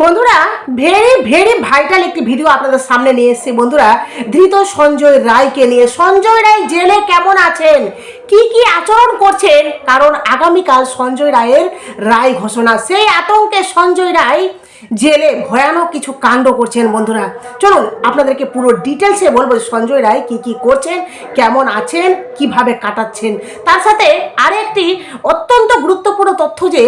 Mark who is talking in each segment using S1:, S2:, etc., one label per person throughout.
S1: বন্ধুরা very very vital একটি video আপনাদের সামনে নিয়ে এসেছি। বন্ধুরা, ধৃত সঞ্জয় রায়কে নিয়ে। সঞ্জয় রায় জেলে কেমন আছেন? কি কি আচরণ করছেন? কারণ আগামীকাল সঞ্জয় রায়ের রায় ঘোষণা। সেই আতঙ্কে সঞ্জয় রায় জেলে ভয়ানক কিছু কাণ্ড করছেন বন্ধুরা। চলুন, আপনাদেরকে পুরো ডিটেলসে বলব সঞ্জয় রায় কি কি করছেন, কেমন আছেন, কীভাবে কাটাচ্ছেন। তার সাথে আরেকটি অত্যন্ত গুরুত্বপূর্ণ তথ্য যে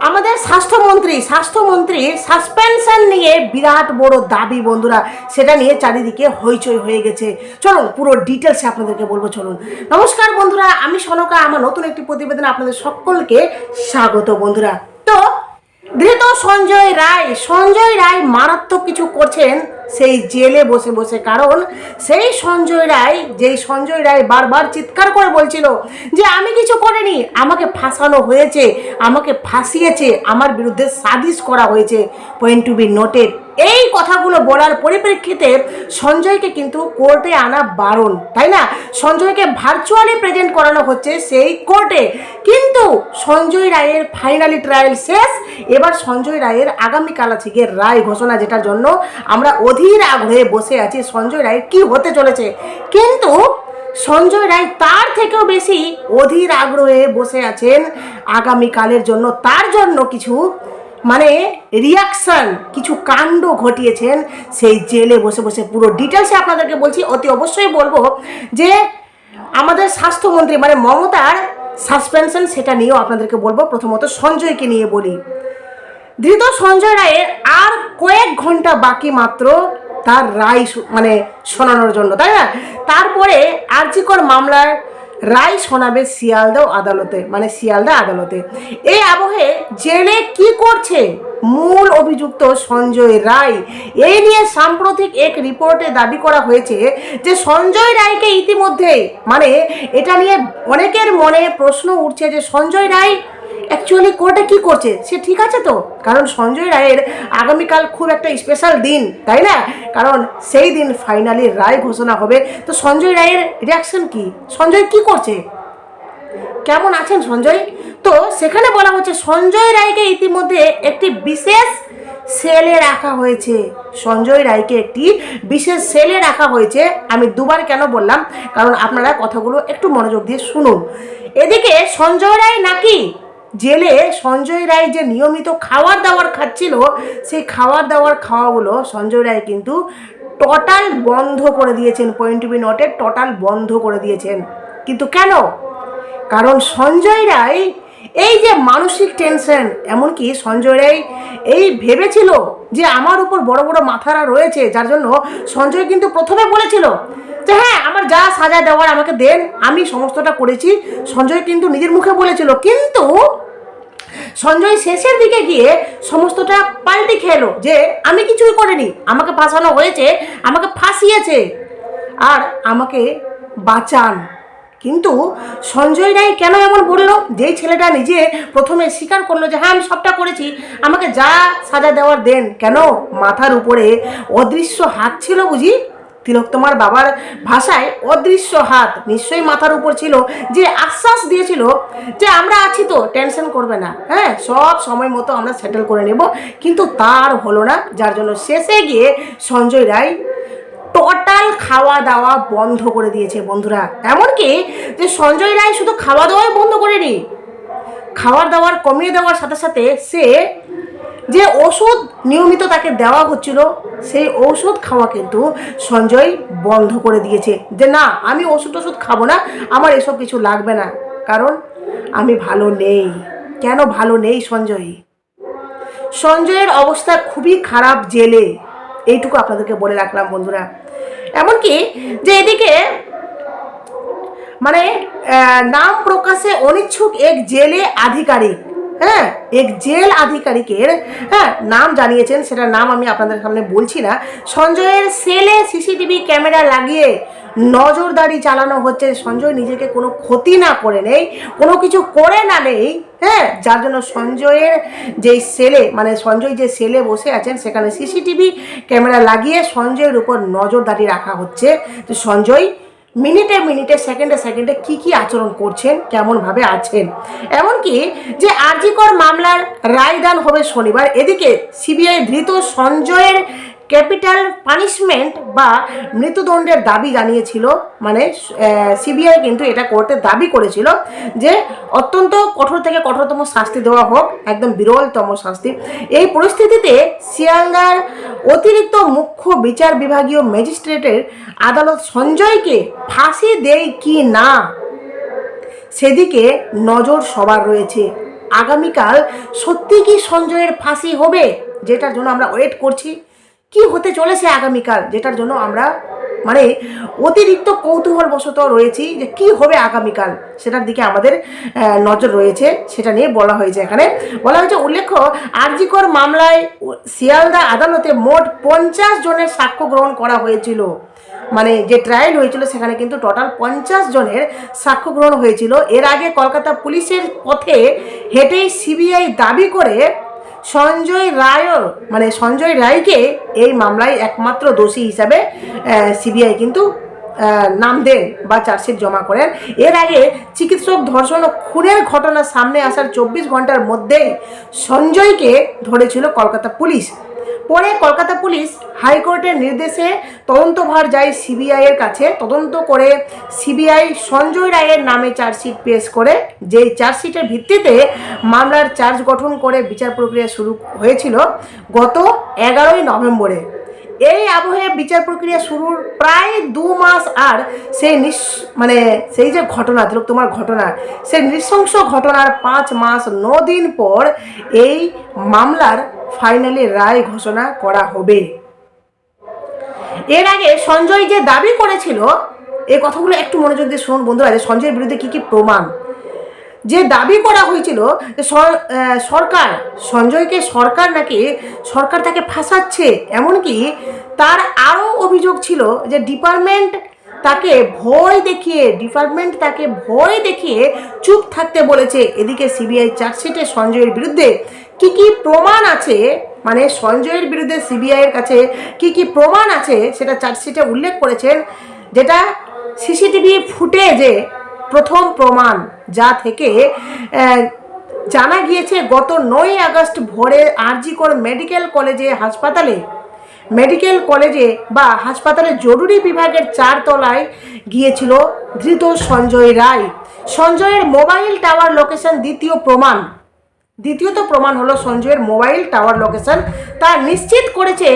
S1: আমাদের স্বাস্থ্যমন্ত্রী স্বাস্থ্যমন্ত্রীর সাসপেনশন নিয়ে বিরাট বড় দাবি বন্ধুরা। সেটা নিয়ে চারিদিকে হইচই হয়ে গেছে। চলুন, পুরো ডিটেলসে আপনাদেরকে বলব, চলুন। নমস্কার বন্ধুরা, আমি সনকা, আমার নতুন একটি প্রতিবেদনে আপনাদের সকলকে স্বাগত বন্ধুরা। তো, ধৃত সঞ্জয় রায় সঞ্জয় রায় মারাত্মক কিছু করছেন। সেই জেলে বসে বসে, কারণ সেই সঞ্জয় রায়, যেই সঞ্জয় রায় বারবার চিৎকার করে বলছিল যে আমি কিছু করিনি, আমাকে ফাঁসানো হয়েছে, আমাকে ফাঁসিয়েছে, আমার বিরুদ্ধে সাজিশ করা হয়েছে পয়েন্ট টু বি নোটেড এই কথাগুলো বলার পরিপ্রেক্ষিতে সঞ্জয়কে কিন্তু কোর্টে আনা বারণ, তাই না? সঞ্জয়কে ভার্চুয়ালি প্রেজেন্ট করানো হচ্ছে সেই কোর্টে। কিন্তু সঞ্জয় রায়ের ফাইনালি ট্রায়াল শেষ, এবার সঞ্জয় রায়ের আগামীকাল আছে গিয়ে রায় ঘোষণা, যেটার জন্য আমরা অধীর আগ্রহে বসে আছি। সঞ্জয় রায় কি হতে চলেছে? কিন্তু সঞ্জয় রায় তার থেকেও বেশি অধীর আগ্রহে বসে আছেন আগামীকালের জন্য। তার জন্য কিছু মানে রিয়াকশন কিছু কাণ্ড ঘটিয়েছেন। সেই জেলে বসে বসে পুরো ডিটেলসে আপনাদেরকে বলছি। অতি অবশ্যই বলব যে আমাদের স্বাস্থ্যমন্ত্রী মানে মমতার সাসপেনশন সেটা নিয়েও আপনাদেরকে বলব। প্রথমত সঞ্জয়কে নিয়ে বলি। ধৃত সঞ্জয় রায়ের আর কয়েক ঘণ্টা বাকি মাত্র তার রায় মানে শোনানোর জন্য, তাই না? তারপরে আর্জিকর মামলার রায় শোনাবে শিয়ালদা আদালতে মানে শিয়ালদা আদালতে। এই আবহে জেলে কি করছে মূল অভিযুক্ত সঞ্জয় রায়? এই নিয়ে সাম্প্রতিক এক রিপোর্টে দাবি করা হয়েছে যে সঞ্জয় রায়কে ইতিমধ্যে মানে এটা নিয়ে অনেকের মনে প্রশ্ন উঠছে যে সঞ্জয় রায় অ্যাকচুয়ালি কোটা কি করছে? সে ঠিক আছে তো? কারণ সঞ্জয় রায়ের আগামীকাল খুব একটা স্পেশাল দিন, তাই না? কারণ সেই দিন ফাইনালি রায় ঘোষণা হবে। তো সঞ্জয় রায়ের রিয়াকশন কি? সঞ্জয় কি করছে? কেমন আছেন সঞ্জয়? তো সেখানে বলা হচ্ছে, সঞ্জয় রায়কে ইতিমধ্যে একটি বিশেষ সেলে রাখা হয়েছে। সঞ্জয় রায়কে একটি বিশেষ সেলে রাখা হয়েছে। আমি দুবার কেন বললাম? কারণ আপনারা কথাগুলো একটু মনোযোগ দিয়ে শুনুন। এদিকে সঞ্জয় রায় নাকি জেলে সঞ্জয় রায় যে নিয়মিত খাবার দাবার খাচ্ছিল, সেই খাবার দাবার খাওয়াগুলো সঞ্জয় রায় কিন্তু টোটাল বন্ধ করে দিয়েছেন point to be noted total বন্ধ করে দিয়েছেন। কিন্তু কেন? কারণ সঞ্জয় রায় এই যে মানসিক টেনশন এমনকি সঞ্জয় রায় এই ভেবেছিল যে আমার উপর বড় বড় মাথারা রয়েছে, যার জন্য সঞ্জয় কিন্তু প্রথমে বলেছিল যে হ্যাঁ আমার যা সাজা দেওয়ার আমাকে দেন, আমি সমস্তটা করেছি। সঞ্জয় কিন্তু নিজের মুখে বলেছিল, কিন্তু সঞ্জয় শেষের দিকে গিয়ে সমস্তটা পাল্টে খেলো যে, আমি কিছুই করিনি। আমাকে ফাঁসানো হয়েছে, আমাকে ফাঁসিয়েছে। আর আমাকে বাঁচান। কিন্তু সঞ্জয় রায় কেন এমন বলল? যেই ছেলেটা নিজে প্রথমে স্বীকার করল যে হ্যাঁ আমি সবটা করেছি। আমাকে যা সাজা দেওয়ার দেন। কেন? মাথার উপরে অদৃশ্য হাত ছিল বুঝি? তিলক, তোমার বাবার ভাষায় অদৃশ্য হাত নিশ্চয়ই মাথার উপর ছিল, যে আশ্বাস দিয়েছিল যে আমরা আছি তো, টেনশন করবে না। হ্যাঁ সব সময় মতো আমরা সেটেল করে নেব। কিন্তু তার হলো না, যার জন্য শেষে গিয়ে সঞ্জয় রায় টোটাল খাওয়া দাওয়া বন্ধ করে দিয়েছে বন্ধুরা। এমনকি যে সঞ্জয় রায় শুধু খাওয়া দাওয়াই বন্ধ করেনি খাওয়ার দাওয়ার কমিয়ে দেওয়ার সাথে সাথে সে ওষুধ নিয়মিত তাকে দেওয়া হচ্ছিল, সেই ওষুধ খাওয়া কিন্তু সঞ্জয় বন্ধ করে দিয়েছে। যে না, আমি ওষুধ ওষুধ খাব না, আমার এসব কিছু লাগবে না। কারণ আমি ভালো নেই। কেন ভালো নেই সঞ্জয়? সঞ্জয়ের অবস্থা খুবই খারাপ জেলে। এইটুকু আপনাদেরকে বলে রাখলাম, বন্ধুরা। এমনকি যে এদিকে মানে নাম প্রকাশে অনিচ্ছুক এক জেলে আধিকারিক হ্যাঁ এক জেল আধিকারিকের হ্যাঁ নাম জানিয়েছেন সেটা নাম আমি আপনাদের সামনে বলছি না। সঞ্জয়ের সেলে সিসিটিভি ক্যামেরা লাগিয়ে নজরদারি চালানো হচ্ছে। সঞ্জয় নিজেকে কোনো ক্ষতি না করে নেই, কোনো কিছু করে না নেই হ্যাঁ যার জন্য সঞ্জয়ের যেই সেলে মানে সঞ্জয় যে সেলে বসে আছেন, সেখানে সিসিটিভি ক্যামেরা লাগিয়ে সঞ্জয়ের উপর নজরদারি রাখা হচ্ছে। তো সঞ্জয় মিনিটে মিনিটে, সেকেন্ডে সেকেন্ডে কি কি আচরণ করছেন, কেমনভাবে আছেন? এমনকি যে আরজিকর মামলার রায়দান হবে শনিবার, এদিকে সিবিআই ধৃত সঞ্জয়ের ক্যাপিটাল পানিশমেন্ট বা মৃত্যুদণ্ডের দাবি জানিয়েছিল মানে সিবিআই কিন্তু এটা কোর্টে দাবি করেছিল যে অত্যন্ত কঠোর থেকে কঠোরতম শাস্তি দেওয়া হোক, একদম বিরলতম শাস্তি। এই পরিস্থিতিতে শিয়ালদার অতিরিক্ত মুখ্য বিচার বিভাগীয় ম্যাজিস্ট্রেটের আদালত সঞ্জয়কে ফাঁসি দেয় কি না, সেদিকে নজর সবার রয়েছে। আগামীকাল সত্যি কি সঞ্জয়ের ফাঁসি হবে, যেটার জন্য আমরা ওয়েট করছি। কি হতে চলেছে আগামীকাল, যেটার জন্য আমরা মানে অতিরিক্ত কৌতূহল বশত রয়েছি যে কি হবে আগামীকাল, সেটার দিকে আমাদের নজর রয়েছে, সেটা নিয়ে বলা হয়েছে এখানে। বলা হয়েছে, উল্লেখ্য, আরজিকর মামলায় শিয়ালদা আদালতে মোট পঞ্চাশ জনের সাক্ষ্য গ্রহণ করা হয়েছিল। মানে যে ট্রায়াল হয়েছিল, সেখানে কিন্তু টোটাল পঞ্চাশ জনের সাক্ষ্য গ্রহণ হয়েছিল। এর আগে কলকাতা পুলিশের পথে হেঁটেই সিবিআই দাবি করে সঞ্জয় রায়ও মানে সঞ্জয় রায়কে এই মামলায় একমাত্র দোষী হিসাবে সিবিআই কিন্তু নাম দেন বা চার্জশিট জমা করেন। এর আগে চিকিৎসক ধর্ষণ ও খুনের ঘটনা সামনে আসার চব্বিশ ঘণ্টার মধ্যেই সঞ্জয়কে ধরেছিল কলকাতা পুলিশ। পরে কলকাতা পুলিশ হাইকোর্টের নির্দেশে তদন্তভার যায় সিবিআই এর কাছে। তদন্ত করে সিবিআই সঞ্জয় রায়ের নামে চার্জশিট পেশ করে। যেই চার্জশিটের ভিত্তিতে মামলার চার্জ গঠন করে বিচার প্রক্রিয়া শুরু হয়েছিল গত এগারোই নভেম্বরে। এই আবহে বিচার প্রক্রিয়া শুরুর প্রায় দু মাস আর সেই নিঃ মানে সেই যে ঘটনা, তিলক তোমার ঘটনা, সেই নৃশংস ঘটনার পাঁচ মাস ন দিন পর এই মামলার ফাইনালি রায় ঘোষণা করা হবে। এর আগে সঞ্জয় যে দাবি করেছিল, এই কথাগুলো একটু মনোযোগ দিয়ে শুনুন বন্ধুরা, যে সঞ্জয়ের বিরুদ্ধে কি কি প্রমাণ? যে দাবি করা হয়েছিল যে সরকার, সঞ্জয়কে সরকার নাকি সরকার তাকে ফাঁসাচ্ছে, এমনকি তার আরও অভিযোগ ছিল যে ডিপার্টমেন্ট তাকে ভয় দেখিয়ে, ডিপার্টমেন্ট তাকে ভয় দেখিয়ে চুপ থাকতে বলেছে। এদিকে সিবিআই চার্জশিটে সঞ্জয়ের বিরুদ্ধে কি কি প্রমাণ আছে? মানে সঞ্জয়ের বিরুদ্ধে সিবিআইয়ের কাছে কি কি প্রমাণ আছে সেটা চার্জশিটে উল্লেখ করেছেন, যেটা সিসিটিভি ফুটেজে প্রথম প্রমাণ, যা থেকে জানা গিয়েছে গত নয় আগস্ট ভোরে আরজিকর মেডিকেল কলেজে হাসপাতালে। মেডিকেল কলেজে বা হাসপাতালের জরুরি বিভাগের চারতলায় গিয়েছিল ধৃত সঞ্জয় রায়। সঞ্জয়ের মোবাইল টাওয়ার লোকেশন দ্বিতীয় প্রমাণ। দ্বিতীয়ত প্রমাণ হলো সঞ্জয়ের মোবাইল টাওয়ার লোকেশন তা নিশ্চিত করেছে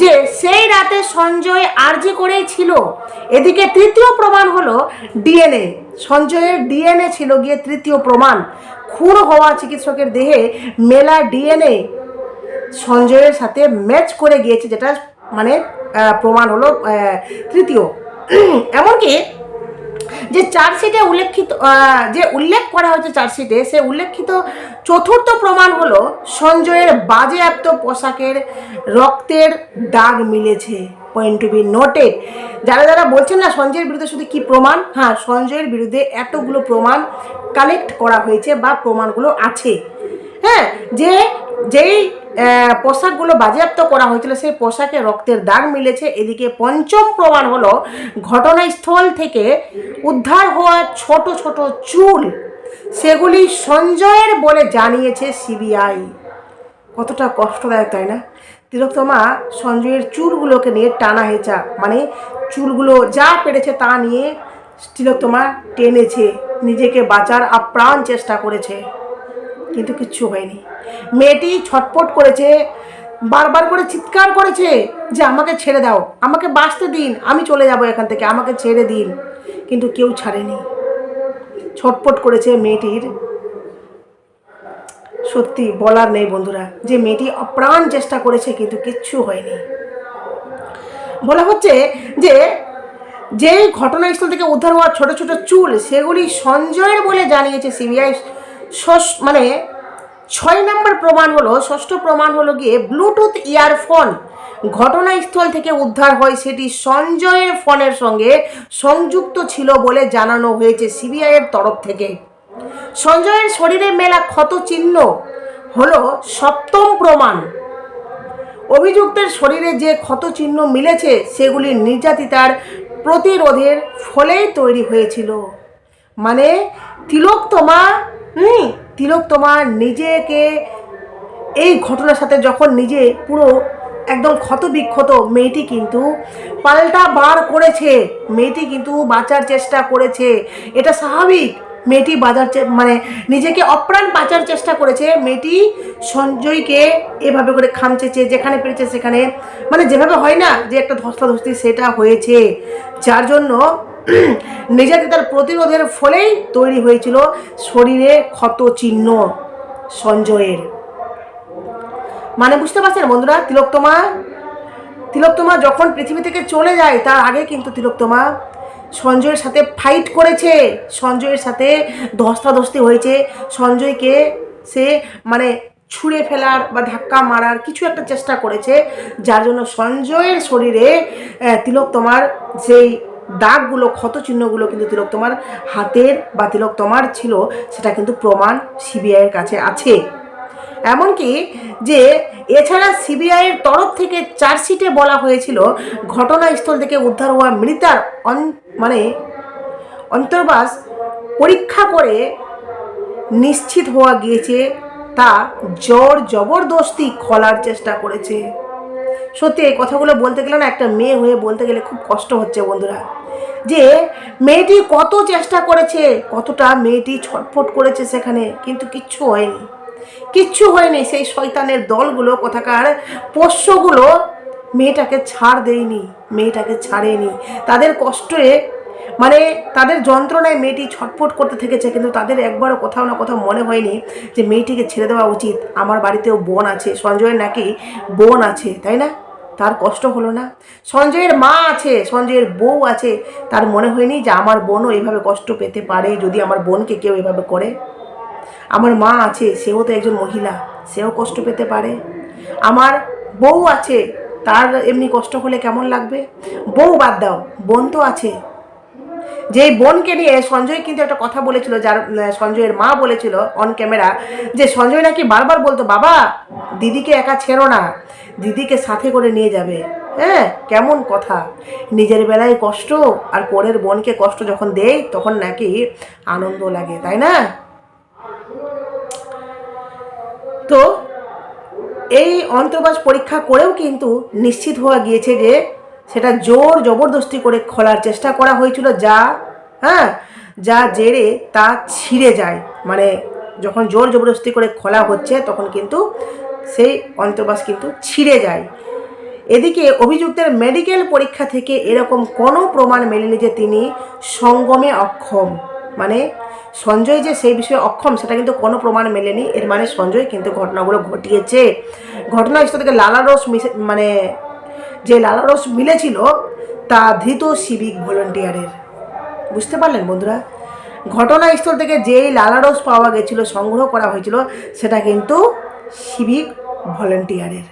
S1: যে সেই রাতে সঞ্জয় আরজি করেই ছিল। এদিকে তৃতীয় প্রমাণ হলো ডিএনএ। সঞ্জয়ের ডিএনএ ছিল গিয়ে তৃতীয় প্রমাণ। খুন হওয়া চিকিৎসকের দেহে মেলা ডিএনএ সঞ্জয়ের সাথে ম্যাচ করে গিয়েছে, যেটা মানে প্রমাণ হলো তৃতীয়। এমনকি যে চার্জশিটে উল্লেখিত যে উল্লেখ করা হয়েছে চার্জশিটে, সে উল্লেখিত চতুর্থ প্রমাণ হলো সঞ্জয়ের বাজেয়াপ্ত পোশাকের রক্তের দাগ মিলেছে পয়েন্ট টু বি নোটেড যারা যারা বলছেন না সঞ্জয়ের বিরুদ্ধে শুধু কি প্রমাণ হ্যাঁ সঞ্জয়ের বিরুদ্ধে এতগুলো প্রমাণ কালেক্ট করা হয়েছে বা প্রমাণগুলো আছে। হ্যাঁ যে, যেই পোশাকগুলো বাজেয়াপ্ত করা হয়েছিল। সেই পোশাকে রক্তের দাগ মিলেছে। এদিকে পঞ্চম প্রমাণ হলো, ঘটনাস্থল থেকে উদ্ধার হওয়া ছোট ছোট চুল, সেগুলি সঞ্জয়ের বলে জানিয়েছে সিবিআই। কতটা কষ্টদায়ক, তাই না? তিলোত্তমা সঞ্জয়ের চুলগুলোকে নিয়ে টানা হেঁচা মানে চুলগুলো যা পেরেছে তা নিয়ে তিলোত্তমা টেনেছে। নিজেকে বাঁচার আপ্রাণ চেষ্টা করেছে। কিন্তু কিচ্ছু হয়নি। মেয়েটি ছটপট করেছে, বারবার করে চিৎকার করেছে যে আমাকে ছেড়ে দাও, আমাকে বাঁচতে দিন, আমি চলে যাব এখান থেকে, আমাকে ছেড়ে দিন। কিন্তু কেউ ছাড়েনি। ছটপট করেছে মেয়েটির। সত্যি বলার নেই বন্ধুরা, যে মেয়েটি অপ্রাণ চেষ্টা করেছে কিন্তু কিচ্ছু হয়নি। বলা হচ্ছে যে যে ঘটনাস্থল থেকে উদ্ধার হওয়া ছোট ছোট চুল, সেগুলি সঞ্জয়ের বলে জানিয়েছে সিবিআই মানে ছয় নম্বর প্রমাণ হলো, ষষ্ঠ প্রমাণ হলো গিয়ে ব্লুটুথ ইয়ারফোন ঘটনাস্থল থেকে উদ্ধার হয়। সেটি সঞ্জয়ের ফোনের সঙ্গে সংযুক্ত ছিল বলে জানানো হয়েছে সিবিআইয়ের তরফ থেকে। সঞ্জয়ের শরীরে মেলা ক্ষত চিহ্ন হলো সপ্তম প্রমাণ। অভিযুক্তের শরীরে যে ক্ষত চিহ্ন মিলেছে, সেগুলি নির্যাতিতার প্রতিরোধের ফলেই তৈরি হয়েছিল। মানে তিলোত্তমা হুম, তিলক তোমার নিজেকে এই ঘটনার সাথে যখন নিজে পুরো একদম ক্ষতবিক্ষত মেয়েটি কিন্তু পাল্টা বার করেছে। মেয়েটি কিন্তু বাঁচার চেষ্টা করেছে। এটা স্বাভাবিক। মেয়েটি বাজার মানে নিজেকে অপ্রাণ বাঁচার চেষ্টা করেছে। মেয়েটি সঞ্জয়কে এভাবে করে খামচেছে, যেখানে পেরেছে সেখানে। মানে যেভাবে হয় না যে একটা ধস্তাধস্তি সেটা হয়েছে। যার জন্য নিজেকে তার প্রতিরোধের ফলেই তৈরি হয়েছিল শরীরে ক্ষত চিহ্ন সঞ্জয়ের। মানে বুঝতে পারছেন বন্ধুরা তিলোত্তমা? তিলোত্তমা যখন পৃথিবী থেকে চলে যায় তার আগে কিন্তু তিলোত্তমা সঞ্জয়ের সাথে ফাইট করেছে। সঞ্জয়ের সাথে ধস্তাধস্তি হয়েছে। সঞ্জয়কে সে মানে ছুঁড়ে ফেলার বা ধাক্কা মারার কিছু একটা চেষ্টা করেছে যার জন্য সঞ্জয়ের শরীরে আহ, তোমার সেই দাগগুলো, ক্ষতচিহ্নগুলো কিন্তু তিলক তোমার হাতের বা তিলক তোমার ছিল, সেটা কিন্তু প্রমাণ সিবিআইয়ের কাছে আছে। এমনকি যে এছাড়া সিবিআইয়ের তরফ থেকে চার্জশিটে বলা হয়েছিল, ঘটনাস্থল থেকে উদ্ধার হওয়া মৃতার অন মানে অন্তর্বাস পরীক্ষা করে নিশ্চিত হওয়া গিয়েছে, তা জোর জবরদস্তি খোলার চেষ্টা করেছে। সত্যি এই কথাগুলো বলতে গেলে না একটা মেয়ে হয়ে বলতে গেলে খুব কষ্ট হচ্ছে বন্ধুরা। যে মেয়েটি কত চেষ্টা করেছে, কতটা মেয়েটি ছটফট করেছে সেখানে কিন্তু কিচ্ছু হয়নি। কিচ্ছু হয়নি, সেই শয়তানের দলগুলো, কোথাকার পোষ্যগুলো মেয়েটাকে ছাড় দেয়নি, মেয়েটাকে ছাড়েনি। তাদের কষ্টে মানে তাদের যন্ত্রণায় মেয়েটি ছটফট করতে থেকেছে, কিন্তু তাদের একবারও কোথাও না কোথাও মনে হয়নি যে মেয়েটিকে ছেড়ে দেওয়া উচিত। আমার বাড়িতেও বোন আছে। সঞ্জয়ের নাকি বোন আছে, তাই না? তার কষ্ট হলো না। সঞ্জয়ের মা আছে, সঞ্জয়ের বউ আছে। তার মনে হয়নি যে আমার বোনও এভাবে কষ্ট পেতে পারে যদি আমার বোনকে কেউ এভাবে করে। আমার মা আছে, সেও তো একজন মহিলা, সেও কষ্ট পেতে পারে। আমার বউ আছে, তার এমনি কষ্ট হলে কেমন লাগবে? বউ বাদ দাও, বোন তো আছে। যেই বোনকে নিয়ে সঞ্জয় কিন্তু একটা কথা বলেছিল, যার সঞ্জয়ের মা বলেছিল অন ক্যামেরা যে সঞ্জয় নাকি বারবার বলতো, বাবা, দিদিকে একা ছেড়ো না, দিদিকে সাথে করে নিয়ে যাবে। হ্যাঁ কেমন কথা। নিজের বেলায় কষ্ট আর পরের বোনকে কষ্ট যখন দেয় তখন নাকি আনন্দ লাগে, তাই না? তো এই অন্তর্বাস পরীক্ষা করেও কিন্তু নিশ্চিত হওয়া গিয়েছে যে সেটা জোর জবরদস্তি করে খোলার চেষ্টা করা হয়েছিল যা হ্যাঁ যা জেরে তা ছিঁড়ে যায়। মানে যখন জোর জবরদস্তি করে খোলা হচ্ছে তখন কিন্তু সেই অন্তর্বাস কিন্তু ছিঁড়ে যায়। এদিকে অভিযুক্তের মেডিকেল পরীক্ষা থেকে এরকম কোনো প্রমাণ মেলেনি যে তিনি সঙ্গমে অক্ষম। মানে সঞ্জয় যে সেই বিষয়ে অক্ষম, সেটা কিন্তু কোনো প্রমাণ মেলেনি। এর মানে সঞ্জয় কিন্তু ঘটনাগুলো ঘটিয়েছে। ঘটনাস্থল থেকে লালারস মিশে মানে যে লালারস মিলেছিল, তা ধৃত সিভিক ভলেন্টিয়ারের। বুঝতে পারলেন বন্ধুরা? ঘটনাস্থল থেকে যেই লালারস পাওয়া গেছিল, সংগ্রহ করা হয়েছিল, সেটা কিন্তু সিভিক ভলেন্টিয়ারের।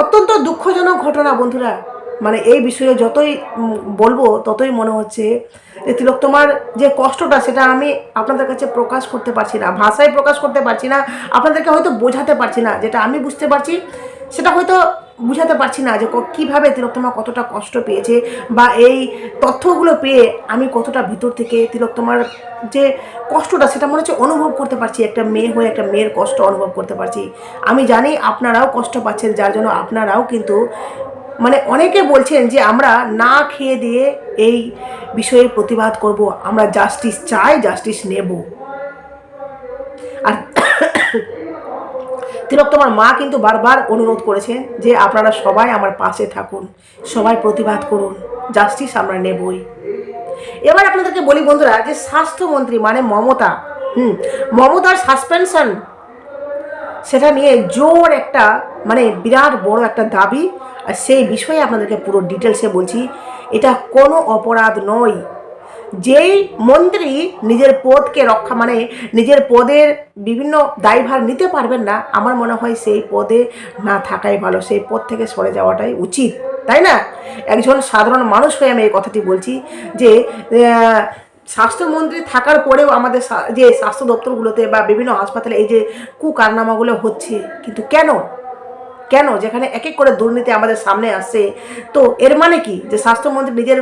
S1: অত্যন্ত দুঃখজনক ঘটনা বন্ধুরা। মানে এই বিষয়ে যতই বলব, ততই মনে হচ্ছে যে তিলক, তোমার যে কষ্টটা, সেটা আমি আপনাদের কাছে প্রকাশ করতে পারছি না, ভাষায় প্রকাশ করতে পারছি না, আপনাদেরকে হয়তো বোঝাতে পারছি না, যেটা আমি বুঝতে পারছি, সেটা হয়তো বুঝাতে পারছি না যে কীভাবে তিলোত্তমা কতটা কষ্ট পেয়েছে বা এই তথ্যগুলো পেয়ে আমি কতটা ভিতর থেকে তিলোত্তমার যে কষ্টটা সেটা মনে হচ্ছে অনুভব করতে পারছি। একটা মেয়ে হয়ে একটা মেয়ের কষ্ট অনুভব করতে পারছি। আমি জানি আপনারাও কষ্ট পাচ্ছেন, যার জন্য আপনারাও কিন্তু মানে অনেকে বলছেন যে আমরা না খেয়ে দিয়ে এই বিষয়ে প্রতিবাদ করব, আমরা জাস্টিস চাই জাস্টিস নেব। আর তিলোত্তমার মা কিন্তু বারবার অনুরোধ করেছেন যে আপনারা সবাই আমার পাশে থাকুন, সবাই প্রতিবাদ করুন জাস্টিস আমরা নেবই। এবার আপনাদেরকে বলি বন্ধুরা যে স্বাস্থ্যমন্ত্রী মানে মমতা, হুম, মমতার সাসপেনশন সেটা নিয়ে জোর একটা মানে বিরাট বড় একটা দাবি, আর সেই বিষয়ে আপনাদেরকে পুরো ডিটেলসে বলছি, এটা কোনো অপরাধ নয়। যেই মন্ত্রী নিজের পদকে রক্ষা মানে নিজের পদের বিভিন্ন দায়ভার নিতে পারবেন না, আমার মনে হয় সেই পদে না থাকাই ভালো, সেই পদ থেকে সরে যাওয়াটাই উচিত, তাই না? একজন সাধারণ মানুষ হয়ে আমি এই কথাটি বলছি যে স্বাস্থ্যমন্ত্রী থাকার পরেও আমাদের যে স্বাস্থ্য দপ্তরগুলোতে বা বিভিন্ন হাসপাতালে এই যে কুকারনামাগুলো হচ্ছে, কিন্তু কেন? কেন? যেখানে এক এক করে দুর্নীতি আমাদের সামনে আসছে তো এর মানে কি? যে স্বাস্থ্যমন্ত্রী নিজের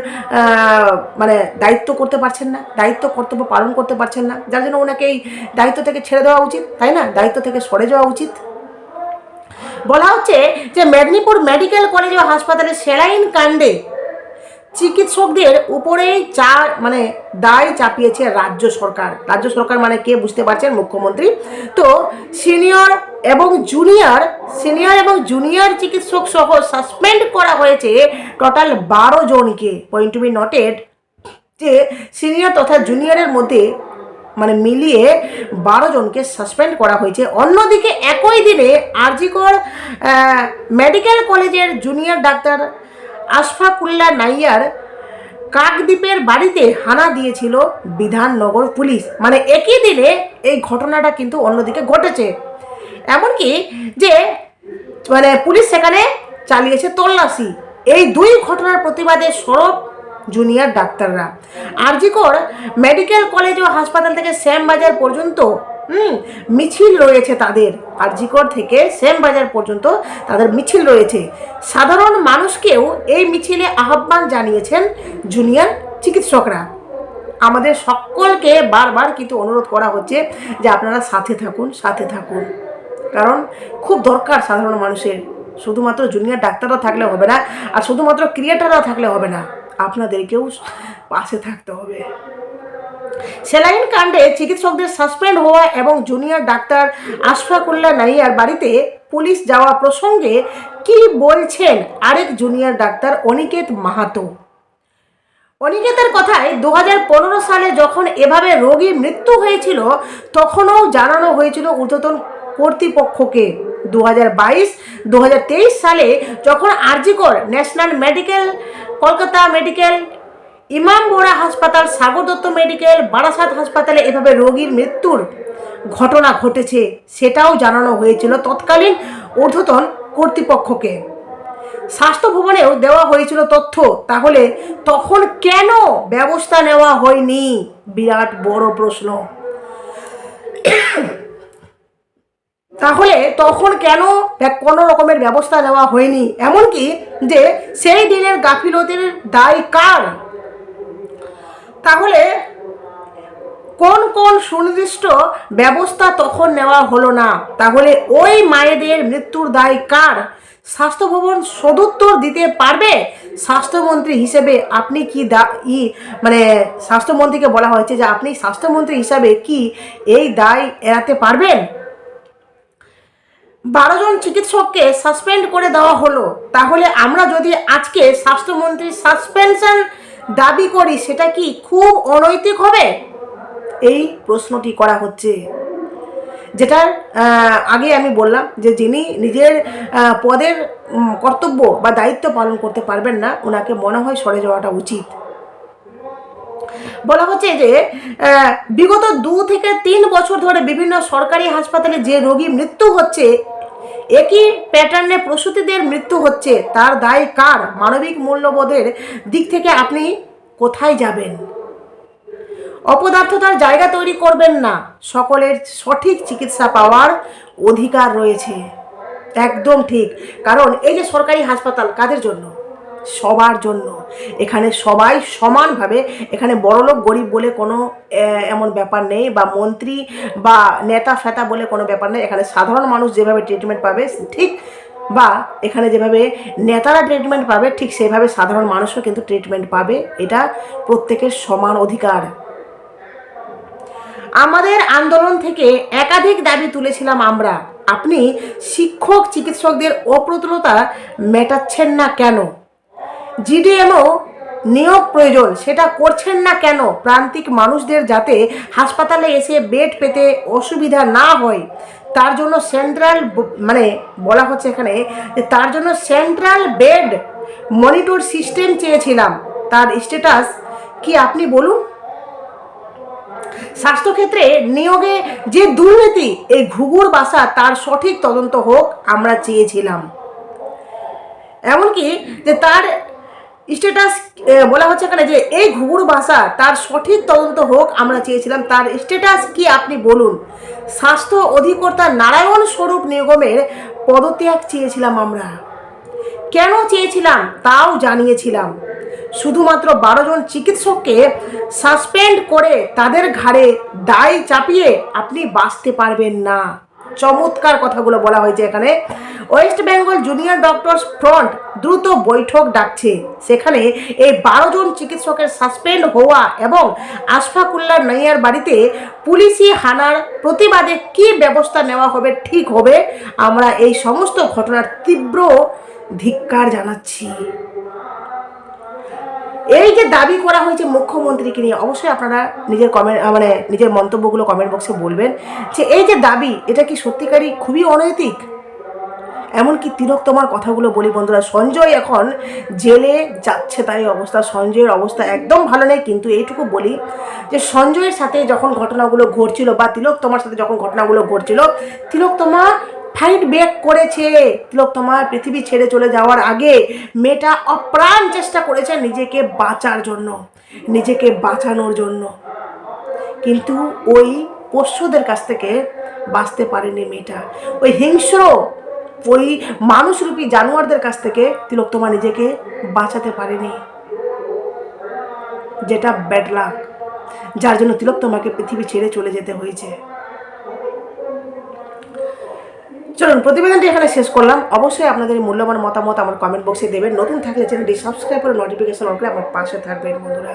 S1: মানে দায়িত্ব করতে পারছেন না, দায়িত্ব কর্তব্য পালন করতে পারছেন না। যার জন্য ওনাকে এই দায়িত্ব থেকে ছেড়ে দেওয়া উচিত, তাই না? দায়িত্ব থেকে সরে যাওয়া উচিত। বলা হচ্ছে যে মেদিনীপুর মেডিকেল কলেজ ও হাসপাতালে সেলাইন কাণ্ডে চিকিৎসকদের উপরেই চা মানে দায় চাপিয়েছে রাজ্য সরকার। রাজ্য সরকার মানে কে বুঝতে পারছেন? মুখ্যমন্ত্রী। তো সিনিয়র এবং জুনিয়র, সিনিয়র এবং জুনিয়র চিকিৎসক সহ সাসপেন্ড করা হয়েছে টোটাল বারো জনকে। পয়েন্ট টু বি নটেড যে সিনিয়র তথা জুনিয়রের মধ্যে মানে মিলিয়ে বারো জনকে সাসপেন্ড করা হয়েছে। অন্যদিকে একই দিনে আরজিকর মেডিকেল কলেজের জুনিয়র ডাক্তার আশফাকুল্লা নাইয়ার কাকদ্বীপের বাড়িতে হানা দিয়েছিল বিধাননগর পুলিশ। মানে একই দিনে এই ঘটনাটা কিন্তু অন্যদিকে ঘটেছে। এমনকি যে মানে পুলিশ সেখানে চালিয়েছে তল্লাশি। এই দুই ঘটনার প্রতিবাদে সরব জুনিয়র ডাক্তাররা। আরজিকর মেডিকেল কলেজ ও হাসপাতাল থেকে শ্যামবাজার পর্যন্ত হুম, মিছিল রয়েছে তাদের। আরজিকর থেকে শ্যামবাজার পর্যন্ত তাদের মিছিল রয়েছে। সাধারণ মানুষকেও এই মিছিলে আহ্বান জানিয়েছেন জুনিয়র চিকিৎসকরা। আমাদের সকলকে বারবার কিন্তু অনুরোধ করা হচ্ছে যে আপনারা সাথে থাকুন সাথে থাকুন। কারণ খুব দরকার সাধারণ মানুষের। শুধুমাত্র জুনিয়র ডাক্তাররা থাকলে হবে না, আর শুধুমাত্র ক্রিয়েটাররা থাকলে হবে না, আপনাদেরকেও পাশে থাকতে হবে। সেলাইন কাণ্ডে চিকিৎসকদের সাসপেন্ড হওয়া এবং জুনিয়র ডাক্তার আশফাকুল্লাহ নাইয়ার বাড়িতে পুলিশ যাওয়া প্রসঙ্গে কি বলছেন আরেক জুনিয়র ডাক্তার অনিকেত মাহাতো? অনিকেতের কথায় দু হাজার পনেরো সালে যখন এভাবে রোগী মৃত্যু হয়েছিল, তখনও জানানো হয়েছিল ঊর্ধ্বতন কর্তৃপক্ষকে। দু হাজার বাইশ দু সালে যখন RG Kar national medical, Kolkata medical Imambara হাসপাতাল, সাগর দত্ত মেডিকেল, বারাসাত হাসপাতালে এভাবে রোগীর মৃত্যুর ঘটনা ঘটেছে, সেটাও জানানো হয়েছিল তৎকালীন ঊর্ধ্বতন কর্তৃপক্ষকে। স্বাস্থ্য ভবনেও দেওয়া হয়েছিল তথ্য, তাহলে তখন কেন ব্যবস্থা নেওয়া হয়নি? বিরাট বড় প্রশ্ন। তাহলে তখন কেন কোনো রকমের ব্যবস্থা নেওয়া হয়নি? এমনকি যে সেই দিনের গাফিলতির দায় কার? তাহলে কোন কোন সুনির্দিষ্ট ব্যবস্থা তখন নেওয়া হলো না? তাহলে ওই মায়েদের মৃত্যুর দায় কার? স্বাস্থ্য ভবন সদুত্তর দিতে পারবে? স্বাস্থ্যমন্ত্রী হিসেবে আপনি কি দা, ই মানে স্বাস্থ্যমন্ত্রীকে বলা হয়েছে যে আপনি স্বাস্থ্যমন্ত্রী হিসাবে কি এই দায় এড়াতে পারবেন? বারো জন চিকিৎসককে সাসপেন্ড করে দেওয়া হলো। তাহলে আমরা যদি আজকে স্বাস্থ্যমন্ত্রীর সাসপেনশন দাবি করি, সেটা কি খুব অনৈতিক হবে? এই প্রশ্নটি করা হচ্ছে। যেটার আগে আমি বললাম যে যিনি নিজের পদের কর্তব্য বা দায়িত্ব পালন করতে পারবেন না, ওনাকে মনে হয় সরে যাওয়াটা উচিত। বলা হচ্ছে যে বিগত দু থেকে তিন বছর ধরে বিভিন্ন সরকারি হাসপাতালে যে রোগী মৃত্যু হচ্ছে একই প্যাটার্নে প্রসূতিদের মৃত্যু হচ্ছে। তার দায় কার? মানবিক মূল্যবোধের দিক থেকে আপনি কোথায় যাবেন? অপদার্থতার জায়গা তৈরি করবেন না। সকলের সঠিক চিকিৎসা পাওয়ার অধিকার রয়েছে। একদম ঠিক। কারণ এই যে সরকারি হাসপাতাল, কাদের জন্য? সবার জন্য। এখানে সবাই সমানভাবে, এখানে বড়লোক গরিব বলে কোনো এমন ব্যাপার নেই বা মন্ত্রী বা নেতা ফেতা বলে কোনো ব্যাপার নেই। এখানে সাধারণ মানুষ যেভাবে ট্রিটমেন্ট পাবে, ঠিক, বা এখানে যেভাবে নেতারা ট্রিটমেন্ট পাবে, ঠিক সেভাবে সাধারণ মানুষও কিন্তু ট্রিটমেন্ট পাবে। এটা প্রত্যেকের সমান অধিকার। আমাদের আন্দোলন থেকে একাধিক দাবি তুলেছিলাম আমরা। আপনি শিক্ষক, চিকিৎসকদের অপ্রতুলতা মেটাচ্ছেন না কেন? জিডিএমও নিয়োগ প্রয়োজন, সেটা করছেন না কেন? প্রান্তিক মানুষদের যাতে হাসপাতালে এসে বেড পেতে অসুবিধা না হয়। তার জন্য সেন্ট্রাল মানে বলা হচ্ছে এখানে যে তার জন্য সেন্ট্রাল বেড মনিটর সিস্টেম চেয়েছিলাম। তার স্ট্যাটাস কি আপনি বলুন? স্বাস্থ্যক্ষেত্রে নিয়োগে যে দুর্নীতি, এই ঘুঘুর বাসা তার সঠিক তদন্ত হোক আমরা চেয়েছিলাম। এমনকি যে তার স্ট্যাটাস বলা হচ্ছে এখানে যে এই ঘুঘুর ভাষা তার সঠিক তদন্ত হোক, আমরা চেয়েছিলাম। তার স্ট্যাটাস কি আপনি বলুন। স্বাস্থ্য অধিকর্তা নারায়ণ স্বরূপ নিগমের পদত্যাগ চেয়েছিলাম আমরা। কেন চেয়েছিলাম? তাও জানিয়েছিলাম। শুধুমাত্র বারো জন চিকিৎসককে সাসপেন্ড করে তাদের ঘাড়ে দায় চাপিয়ে আপনি বাঁচতে পারবেন না। চমৎকার কথাগুলো বলা হয়েছে এখানে। West Bengal junior doctors front দ্রুত বৈঠক ডাকছে। সেখানে এই বারো জন চিকিৎসকের সাসপেন্ড হওয়া এবং আশফাকুল্লাহ নৈয়ার বাড়িতে পুলিশি হানার প্রতিবাদে কি ব্যবস্থা নেওয়া হবে, ঠিক হবে? আমরা এই সমস্ত ঘটনার তীব্র ধিক্কার জানাচ্ছি। এই যে দাবি করা হয়েছে মুখ্যমন্ত্রীকে নিয়ে, অবশ্যই আপনারা নিজের কমেন্ট মানে নিজের মন্তব্যগুলো কমেন্ট বক্সে বলবেন যে এই যে দাবি, এটা কি সত্যিকারই খুবই অনৈতিক? এমনকি তিলক তোমার কথাগুলো বলি বন্ধুরা, সঞ্জয় এখন জেলে যাচ্ছে তাই অবস্থা, সঞ্জয়ের অবস্থা একদম ভালো নেই, কিন্তু এইটুকু বলি যে সঞ্জয়ের সাথে যখন ঘটনাগুলো ঘটছিল বা তিলক তোমার সাথে যখন ঘটনাগুলো ঘটছিল তিলক তোমার ফাইট ব্যাক করেছে। তিলক তোমার পৃথিবী ছেড়ে চলে যাওয়ার আগে মেয়েটা অপ্রাণ চেষ্টা করেছে নিজেকে বাঁচার জন্য, নিজেকে বাঁচানোর জন্য। কিন্তু ওই পোষ্যদের কাছ থেকে বাঁচতে পারেনি মেয়েটা। ওই হিংস্র, ওই মানুষরূপী জানোয়ারদের কাছ থেকে তিলোত্তমা নিজেকে বাঁচাতে পারেনি। যেটা ব্যাড লাক যার জন্য তিলোত্তমাকে পৃথিবী ছেড়ে চলে যেতে হয়েছে। চলুন, প্রতিবেদনটি এখানে শেষ করলাম। অবশ্যই আপনাদের মূল্যবান মতামত আমার কমেন্ট বক্সে দেবেন। নতুন থাকলে চ্যানেলটি সাবস্ক্রাইব করে নোটিফিকেশন অন করে আমার পাশে থাকবেন বন্ধুরা।